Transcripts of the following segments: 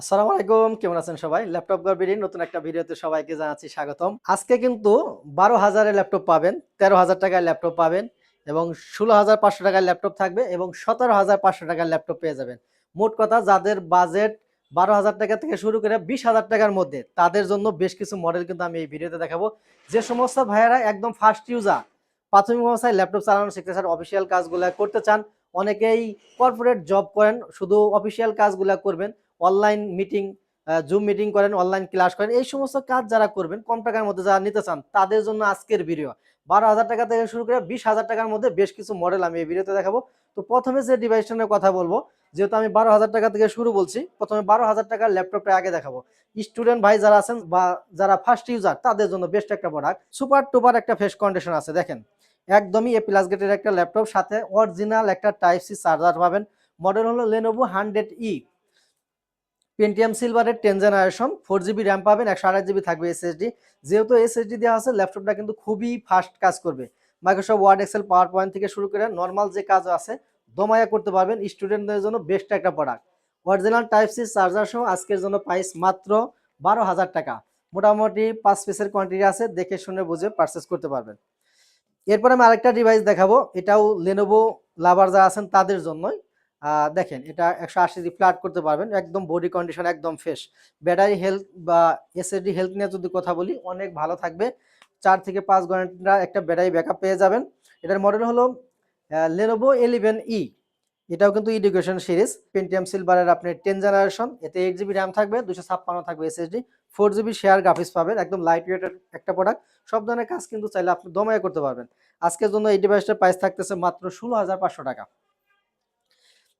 আসসালামু আলাইকুম, কেমন আছেন সবাই? ল্যাপটপ গর্বের নতুন একটা ভিডিওতে সবাইকে জানাচ্ছি স্বাগতম। আজকে কিন্তু বারো হাজারের ল্যাপটপ পাবেন, তেরো হাজার টাকার ল্যাপটপ পাবেন এবং ষোলো হাজার পাঁচশো টাকার ল্যাপটপ থাকবে এবং সতেরো হাজার পাঁচশো টাকার ল্যাপটপ পেয়ে যাবেন। মোট কথা, যাদের বাজেট বারো হাজার টাকা থেকে শুরু করে বিশ হাজার টাকার মধ্যে, তাদের জন্য বেশ কিছু মডেল কিন্তু আমি এই ভিডিওতে দেখাবো। যে সমস্ত ভাইয়েরা একদম ফার্স্ট ইউজার প্রাথমিক অবস্থায় ল্যাপটপ চালানো শিখতে চান অফিসিয়াল কাজগুলো করতে চান, অনেকেই কর্পোরেট জব করেন, শুধু অফিসিয়াল কাজগুলো করবেন। অনলাইন মিটিং জুম মিটিং করেন অনলাইন ক্লাস করেন, এই সমস্ত কাজ যারা করবেন, কম টাকার মধ্যে যারা নিতে চান, তাদের জন্য আজকের ভিডিও বারো হাজার টাকা থেকে শুরু করে বিশ হাজার টাকার মধ্যে বেশ কিছু মডেল আমি এই ভিডিওতে দেখাবো। তো প্রথমে যে ডিভাইসটা নিয়ে কথা বলব, যেহেতু আমি বারো হাজার টাকা থেকে শুরু বলছি, প্রথমে বারো হাজার টাকার ল্যাপটপটা আগে দেখাবো। স্টুডেন্ট ভাই যারা আছেন বা যারা ফার্স্ট ইউজার তাদের জন্য বেস্ট একটা প্রোডাক্ট সুপার টুপার একটা ফেস কন্ডিশন আছে, দেখেন। একদমই এ প্লাস গেটের একটা ল্যাপটপ সাথে অরিজিনাল একটা টাইপ সি চার্জার পাবেন। মডেল হলো লেনোভো হান্ড্রেড ই পেন্টিয়াম সিলভারের ten generation four GB RAM পাবেন, একশো আঠাশ জিবি থাকবে এসএসডি যেহেতু এসএসডি দেওয়া আছে, ল্যাপটপটা কিন্তু খুবই ফাস্ট কাজ করবে। Microsoft Word Excel PowerPoint থেকে শুরু করে নর্মাল যে কাজ আছে দমায়া করতে পারবেন স্টুডেন্টদের জন্য বেস্ট একটা product original type C charger সহ আজকের জন্য প্রাইস মাত্র বারো হাজার টাকা। মোটামুটি পাঁচ পিসের কোয়ান্টিটি আছে, দেখে শুনে বুঝে পারচেস করতে পারবেন। এরপর আমি আরেকটা ডিভাইস দেখাবো, এটাও লেনোভো লাভার যারা আছেন, তাদের জন্যই। দেখেন এটা একশো আশি জি ফ্ল্যাট করতে পারবেন, একদম বডি কন্ডিশন একদম ফ্রেশ ব্যাটারি হেলথ বা এসএসডি হেলথ নিয়ে যদি কথা বলি, অনেক ভালো থাকবে। চার থেকে পাঁচ ঘণ্টা একটা ব্যাটারি ব্যাকআপ পেয়ে যাবেন। এটার মডেল হলো লেনোভো এলিভেন ই এটাও কিন্তু এডুকেশন সিরিজ পেন্টিয়াম সিলভারের আপনি টেন জেনারেশন এতে এইট জিবি র্যাম থাকবে দুশো ছাপ্পান্ন থাকবে SSD four GB share graphics পাবেন, একদম লাইট ওয়েটের একটা প্রোডাক্ট সব ধরনের কাজ কিন্তু চাইলে আপনি দমায় করতে পারবেন। আজকের জন্য এই ডিভাইসটার প্রাইস থাকতেছে মাত্র ষোলো হাজার পাঁচশো টাকা।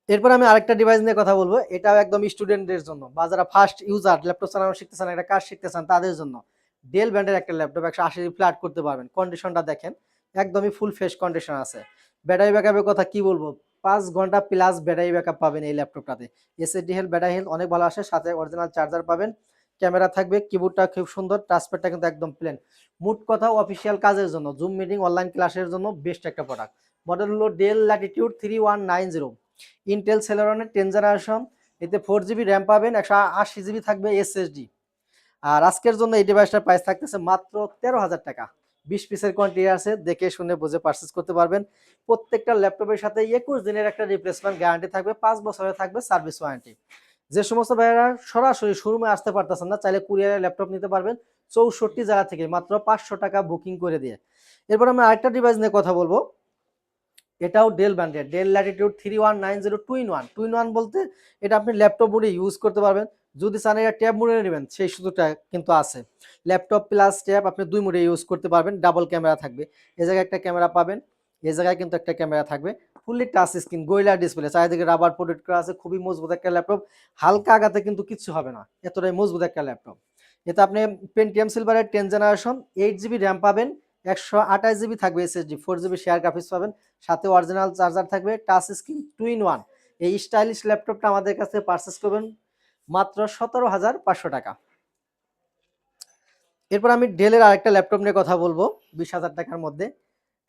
এরপর আমি আরেকটা ডিভাইস নিয়ে কথা বলব। এটাও একদম স্টুডেন্টদের জন্য বা যারা ফার্স্ট ইউজার ল্যাপটপ চালানো শিখতেছেন একটা কাজ শিখতেছেন তাদের জন্য। ডেল ব্র্যান্ডের একটা ল্যাপটপ একশো আশি ফ্ল্যাট করতে পারবেন। কন্ডিশনটা দেখেন, একদমই ফুল ফ্রেশ কন্ডিশন আছে। ব্যাটারি ব্যাকআপের কথা কি বলব? পাঁচ ঘণ্টা প্লাস ব্যাটারি ব্যাকআপ পাবেন এই ল্যাপটপটাতে এসএসডি হেলথ ব্যাটারি হেলথ অনেক ভালো আসে, সাথে অরিজিনাল চার্জার পাবেন ক্যামেরা থাকবে কিবোর্ডটা খুব সুন্দর টাচপ্যাডটা কিন্তু একদম প্লেন মোট কথা অফিসিয়াল কাজের জন্য জুম মিটিং অনলাইন ক্লাসের জন্য বেস্ট একটা প্রোডাক্ট মডেল হলো Dell Latitude three one nine zero Intel সেলেরনের ten generation এতে ফোর জিবি র্যাম পাবেন, একশো আশি জিবি থাকবে এসএসডি আর আজকের জন্য এই ডিভাইসটার প্রাইস থাকতেছে মাত্র তেরো হাজার টাকা। বিশ পিসের কোয়ান্টিটি আছে, দেখে শুনে বুঝে পারচেস করতে পারবেন। প্রত্যেকটা ল্যাপটপের সাথে একুশ দিনের একটা রিপ্লেসমেন্ট গ্যারান্টি থাকবে, পাঁচ বছরের থাকবে সার্ভিস ওয়ারেন্টি যে সমস্ত ভাইয়েরা সরাসরি শোরুমে আসতে পারতেছেন না, চাইলে কুরিয়ারে ল্যাপটপ নিতে পারবেন, চৌষট্টি জায়গা থেকে মাত্র পাঁচশো টাকা বুকিং করে দিয়ে। এরপর আমি আরেকটা ডিভাইস নিয়ে কথা বলব। এটাও ডেল ব্র্যান্ডের Dell Latitude three one nine zero twin one twin one বলতে এটা আপনি ল্যাপটপ মোডে ইউজ করতে পারবেন। যদি চান এটা ট্যাব মোডে নেবেন, সেই সুযোগটা কিন্তু আছে। ল্যাপটপ প্লাস ট্যাব আপনি দুই মোডে ইউজ করতে পারবেন ডাবল ক্যামেরা থাকবে। এ জায়গায় একটা ক্যামেরা পাবেন, এ জায়গায় কিন্তু একটা ক্যামেরা থাকবে। Fully touch screen gorilla display চারিদিকে রাবার প্রোটেক্ট করা আছে, খুবই মজবুত একটা ল্যাপটপ হালকা আগাতে কিন্তু কিচ্ছু হবে না, এতটাই মজবুত একটা ল্যাপটপ এতে আপনি পেন্টিয়াম সিলভারের ten generation eight GB RAM পাবেন একশো আঠাশ জিবি থাকবে SSD four GB share graphics পাবেন, সাথে অরিজিনাল চার্জার থাকবে touch screen two in one এই স্টাইলিশ ল্যাপটপটা আমাদের কাছে পারচেস করবেন মাত্র সতেরো হাজার পাঁচশো টাকা। এরপর আমি ডেলের আরেকটা ল্যাপটপ নিয়ে কথা বলব, বিশ হাজার টাকার মধ্যে।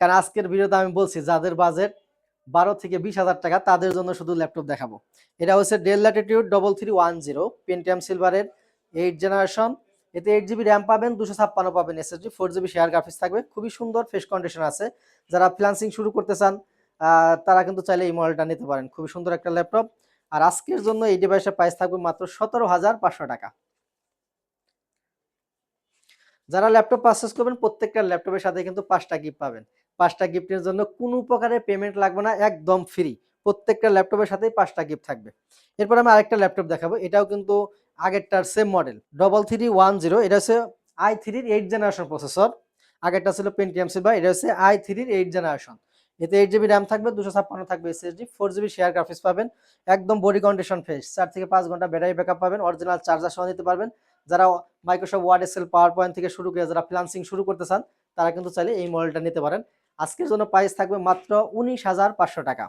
কারণ আজকের ভিডিওতে আমি বলছি, যাদের বাজেট বারো থেকে বিশ হাজার টাকা, তাদের জন্য শুধু ল্যাপটপ দেখাবো। এটা হচ্ছে Dell Latitude double three one zero Pentium সিলভারের এইট জেনারেশন এতে এইট জিবি র্যাম পাবেন, দুশো ছাপ্পান্ন পাবেন SSD four GB share graphics থাকবে। খুবই সুন্দর ফ্রেশ কন্ডিশন আছে। যারা ফ্রিলান্সিং শুরু করতে চান তারা কিন্তু চাইলে এই মডেলটা নিতে পারেন। খুবই সুন্দর একটা ল্যাপটপ আর আজকের জন্য এই ডিভাইসের প্রাইস থাকবে মাত্র সতেরো হাজার পাঁচশো টাকা। যারা ল্যাপটপ পারচেস করবেন, প্রত্যেকটা ল্যাপটপের সাথে কিন্তু পাঁচটা গিফট পাবেন। পাঁচটা গিফটের জন্য কোনো প্রকারের পেমেন্ট লাগবে না, একদম ফ্রি প্রত্যেকটা ল্যাপটপের সাথেই পাঁচটা গিফট থাকবে। এরপর আমি আরেকটা ল্যাপটপ দেখাবো। এটাও কিন্তু আগেরটার same model double three one zero এটা হচ্ছে আই থ্রির এইট জেনারেশন প্রসেসর আগেরটা ছিল পেন্টিএম সিলভার এটা হচ্ছে আই থ্রির এইট জেনারেশন এতে এইট জিবি র্যাম থাকবে, দুশো ছাপ্পান্ন থাকবে SSD four GB share graphics পাবেন। একদম বডি কন্ডিশন ফ্রেশ চার থেকে পাঁচ ঘণ্টা ব্যাটারি ব্যাকআপ পাবেন অরিজিনাল চার্জার সহ নিতে পারবেন। যারা Microsoft Word Excel PowerPoint থেকে শুরু করে যারা ফ্রিলান্সিং শুরু করতে চান, তারা কিন্তু চাইলে এই মডেলটা নিতে পারেন। আজকের জন্য প্রাইস থাকবে মাত্র উনিশ হাজার পাঁচশো টাকা।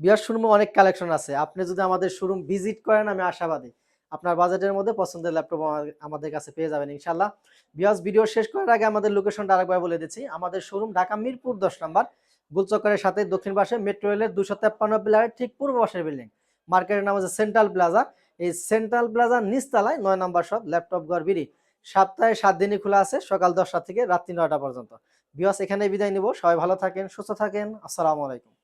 বিয়ার শোরুমে অনেক কালেকশন আছে। আপনি যদি আমাদের শোরুম ভিজিট করেন, আমি আশাবাদী। আপনার বাজেটের মধ্যে পছন্দের ল্যাপটপ আমাদের কাছে পেয়ে যাবেন ইনশাল্লাহ বিয়াস ভিডিও শেষ করার আগে আমাদের লোকেশনটা আরেকবার বলে দিচ্ছি। আমাদের শোরুম ঢাকা মিরপুর দশ নম্বর, গুলচক্করের সাথে দক্ষিণ পাশে মেট্রো রেলের দুশো তেপ্পান্ন পিলারের ঠিক পূর্ব পাশের বিল্ডিং মার্কেটের নাম হচ্ছে সেন্ট্রাল প্লাজা এই সেন্ট্রাল প্লাজার নিচতলায় নয় নাম্বার সব ল্যাপটপ ঘর, বিড়ি। সপ্তাহে সাত দিনই খোলা আছে, সকাল দশটা থেকে রাত্রি নয়টা পর্যন্ত। বিয়স এখানে বিদায় নিব। সবাই ভালো থাকেন, সুস্থ থাকেন। আসসালামু আলাইকুম।